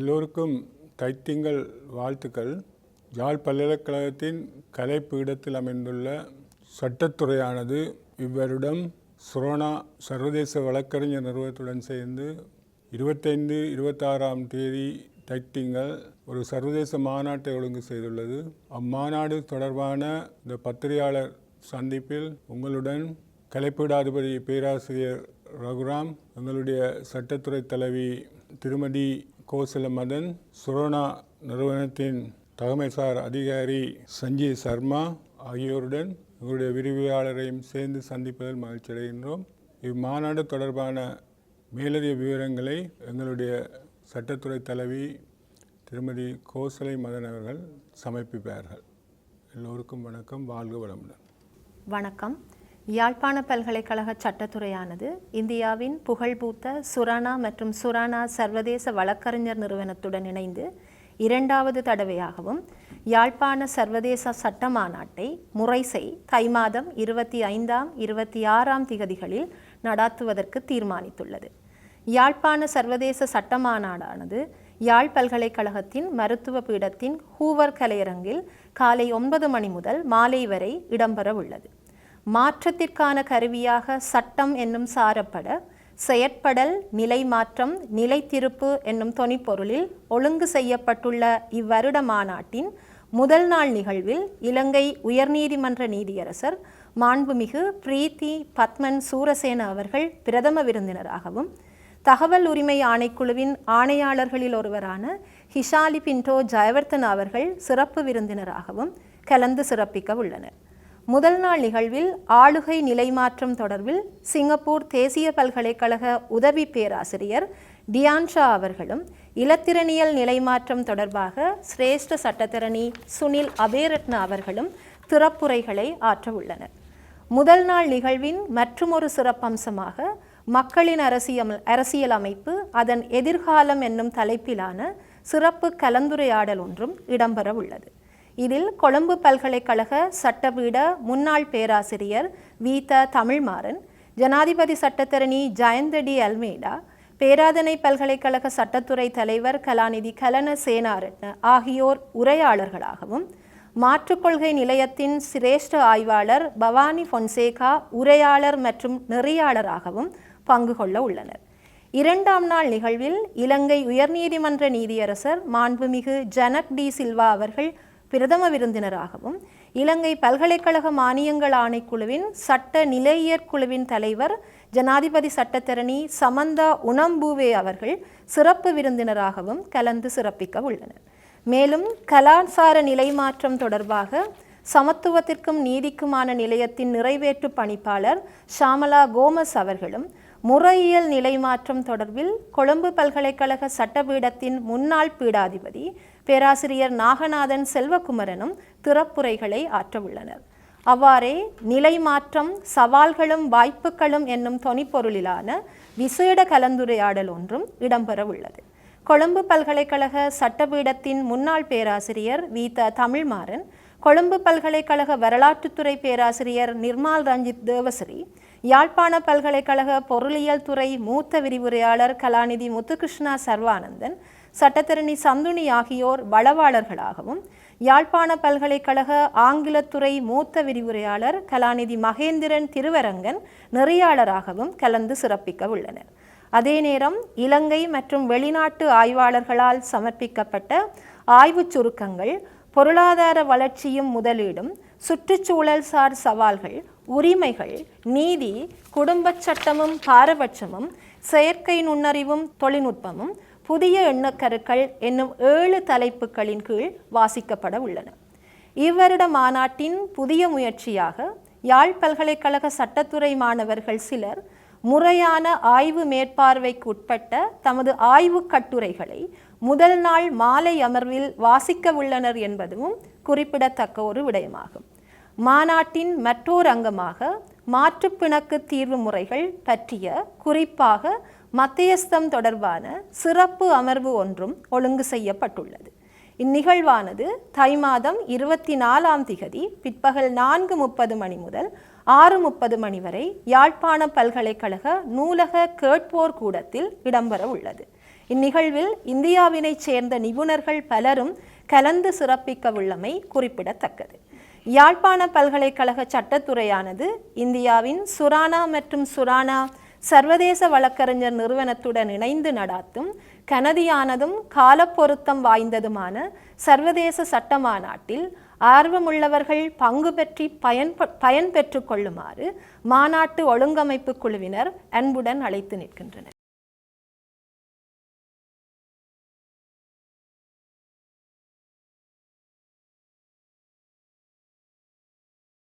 எல்லோருக்கும் தைத்திங்கள் வாழ்த்துக்கள். யாழ் பல்கலைக்கழகத்தின் கலைப்பீடத்தில் அமைந்துள்ள சட்டத்துறையானது இவ்வருடம் சுரோனா சர்வதேச வழக்கறிஞர் நிறுவனத்துடன் சேர்ந்து இருபத்தைந்து இருபத்தாறாம் தேதி தைத்திங்கள் ஒரு சர்வதேச மாநாட்டை ஒழுங்கு செய்துள்ளது. அம்மாநாடு தொடர்பான இந்த பத்திரிகையாளர் சந்திப்பில் உங்களுடன் கலைப்பீடாதிபதி பேராசிரியர் ரகுராம் எங்களுடைய சட்டத்துறை தலைவி திருமதி கோசல மதன் சுரோனா நிறுவனத்தின் தலைமைசார் அதிகாரி சஞ்சய் சர்மா ஆகியோருடன் எங்களுடைய விரிவுரையாளரையும் சேர்ந்து சந்திப்பதில் மகிழ்ச்சி அடைகின்றோம். இம்மாநாடு தொடர்பான மேலதிக விவரங்களை எங்களுடைய சட்டத்துறை தலைவி திருமதி கோசலை மதன் அவர்கள் சமர்ப்பிப்பார்கள். எல்லோருக்கும் வணக்கம். வாழ்க வளமுடன். வணக்கம். யாழ்ப்பாண பல்கலைக்கழக சட்டத்துறையானது இந்தியாவின் புகழ்பூத்த சுரானா மற்றும் சுரானா சர்வதேச வழக்கறிஞர் நிறுவனத்துடன் இணைந்து இரண்டாவது தடவையாகவும் யாழ்ப்பாண சர்வதேச சட்ட மாநாட்டை முறைசை தை மாதம் இருபத்தி ஐந்தாம் இருபத்தி ஆறாம் திகதிகளில் நடாத்துவதற்கு தீர்மானித்துள்ளது. யாழ்ப்பாண சர்வதேச சட்ட மாநாடானது யாழ் பல்கலைக்கழகத்தின் மருத்துவ பீடத்தின் ஹூவர் கலையரங்கில் காலை ஒன்பது மணி முதல் மாலை வரை இடம்பெற உள்ளது மாற்றத்திற்கான கருவியாக சட்டம் என்னும் சாரப்பட செயற்படல் நிலை மாற்றம் நிலைத்திருப்பு என்னும் தொனிப்பொருளில் ஒழுங்கு செய்யப்பட்டுள்ள இவ்வருட மாநாட்டின் முதல் நாள் நிகழ்வில் இலங்கை உயர்நீதிமன்ற நீதியரசர் மாண்புமிகு பிரீத்தி பத்மன் சூரசேன அவர்கள் பிரதம விருந்தினராகவும் தகவல் உரிமை ஆணைக்குழுவின் ஆணையாளர்களில் ஒருவரான ஹிஷாலி பின்டோ ஜெயவர்தன் அவர்கள் சிறப்பு விருந்தினராகவும் கலந்து சிறப்பிக்க உள்ளனர். முதல் நாள் நிகழ்வில் ஆளுகை நிலைமாற்றம் தொடர்பில் சிங்கப்பூர் தேசிய பல்கலைக்கழக உதவி பேராசிரியர் டியான்ஷா அவர்களும் இலத்திரனியல் நிலைமாற்றம் தொடர்பாக சிரேஷ்ட சட்டத்திரணி சுனில் அபேரத்ன அவர்களும் திறப்புரைகளை ஆற்ற உள்ளனர். முதல் நாள் நிகழ்வின் மற்றுமொரு சிறப்பம்சமாக மக்களின் அரசியல் அரசியல் அமைப்பு அதன் எதிர்காலம் என்னும் தலைப்பிலான சிறப்பு கலந்துரையாடல் ஒன்றும் இடம்பெற உள்ளது. இதில் கொழும்பு பல்கலைக்கழக சட்டபீட முன்னாள் பேராசிரியர் வீத தமிழ்மாறன் ஜனாதிபதி சட்டத்தரணி ஜெயந்தடி அல்மேடா பேராதனை பல்கலைக்கழக சட்டத்துறை தலைவர் கலாநிதி கலன சேனாரட்ன ஆகியோர் உரையாளர்களாகவும் மாற்றுக்கொள்கை நிலையத்தின் சிரேஷ்ட ஆய்வாளர் பவானி பொன்சேகா உரையாளர் மற்றும் நெறியாளராகவும் பங்கு கொள்ள உள்ளனர். இரண்டாம் நாள் நிகழ்வில் இலங்கை உயர்நீதிமன்ற நீதியரசர் மாண்புமிகு ஜனக் டி சில்வா அவர்கள் பிரதம விருந்தினராகவும் இலங்கை பல்கலைக்கழக மானியங்கள் ஆணைக்குழுவின் சட்ட நிலையியற்குழுவின் தலைவர் ஜனாதிபதி சட்டத்தரணி சமந்தா உணம்பூவே அவர்கள் சிறப்பு விருந்தினராகவும் கலந்து சிறப்பிக்க உள்ளனர். மேலும் கலாசார நிலைமாற்றம் தொடர்பாக சமத்துவத்திற்கும் நீதிக்குமான நிலையத்தின் நிறைவேற்று பணிப்பாளர் ஷாமலா கோமஸ் அவர்களும் முறையியல் நிலைமாற்றம் தொடர்பில் கொழும்பு பல்கலைக்கழக சட்டபீடத்தின் முன்னாள் பீடாதிபதி பேராசிரியர் நாகநாதன் செல்வகுமரனும் திறப்புரைகளை ஆற்றவுள்ளனர். அவ்வாறே நிலை மாற்றம் சவால்களும் வாய்ப்புகளும் என்னும் தொனிப்பொருளிலான விசேட கலந்துரையாடல் ஒன்றும் இடம்பெற உள்ளது கொழும்பு பல்கலைக்கழக சட்டபீடத்தின் முன்னாள் பேராசிரியர் வீத தமிழ்மாறன் கொழும்பு பல்கலைக்கழக வரலாற்றுத்துறை பேராசிரியர் நிர்மால் ரஞ்சித் தேவஸ்ரீ யாழ்ப்பாண பல்கலைக்கழக பொருளியல் துறை மூத்த விரிவுரையாளர் கலாநிதி முத்துகிருஷ்ணா சர்வானந்தன் சட்டத்தரணி சந்துணி ஆகியோர் வளவாளர்களாகவும் யாழ்ப்பாண பல்கலைக்கழக ஆங்கிலத்துறை மூத்த விரிவுரையாளர் கலாநிதி மகேந்திரன் திருவரங்கன் நெறியாளராகவும் கலந்து சிறப்பிக்க உள்ளனர். அதே நேரம் இலங்கை மற்றும் வெளிநாட்டு ஆய்வாளர்களால் சமர்ப்பிக்கப்பட்ட ஆய்வுச் சுருக்கங்கள் பொருளாதார வளர்ச்சியும் முதலீடும் சுற்றுச்சூழல் சார் சவால்கள் உரிமைகள் நீதி குடும்பச் சட்டமும் பாரபட்சமும் செயற்கை நுண்ணறிவும் தொழில்நுட்பமும் புதிய எண்ணக்கருக்கள் என்னும் ஏழு தலைப்புகளின் கீழ் வாசிக்கப்பட உள்ளன. இவ்வருட மாநாட்டின் புதிய முயற்சியாக யாழ் பல்கலைக்கழக சட்டத்துறை மாணவர்கள் சிலர் முறையான ஆய்வு மேற்பார்வைக்கு உட்பட்ட தமது ஆய்வு கட்டுரைகளை முதல் நாள் மாலை அமர்வில் வாசிக்க உள்ளனர் என்பதும் குறிப்பிடத்தக்க ஒரு விடயமாகும். மாநாட்டின் மற்றோர் அங்கமாக மாற்றுப்பிணக்கு தீர்வு முறைகள் பற்றிய குறிப்பாக மத்தியஸ்தம் தொடர்பான சிறப்பு அமர்வு ஒன்றும் ஒழுங்கு செய்யப்பட்டுள்ளது. இந்நிகழ்வானது தை மாதம் இருபத்தி நாலாம் திகதி பிற்பகல் நான்கு முப்பது மணி முதல் ஆறு முப்பது மணி வரை யாழ்ப்பாண பல்கலைக்கழக நூலக கேட்போர் கூடத்தில் இடம்பெற உள்ளது. இந்நிகழ்வில் இந்தியாவினைச் சேர்ந்த நிபுணர்கள் பலரும் கலந்து சிறப்பிக்கவுள்ளமை குறிப்பிடத்தக்கது. யாழ்ப்பாண பல்கலைக்கழக சட்டத்துறையானது இந்தியாவின் சுரானா மற்றும் சுரானா சர்வதேச வழக்கறிஞர் நிறுவனத்துடன் இணைந்து நடாத்தும் கனதியானதும் காலப்பொருத்தம் வாய்ந்ததுமான சர்வதேச சட்ட மாநாட்டில் ஆர்வமுள்ளவர்கள் பங்கு பெற்றி பயன் பயன்பெற்று கொள்ளுமாறு மாநாட்டு ஒழுங்கமைப்பு குழுவினர் அன்புடன் அழைத்து நிற்கின்றனர்.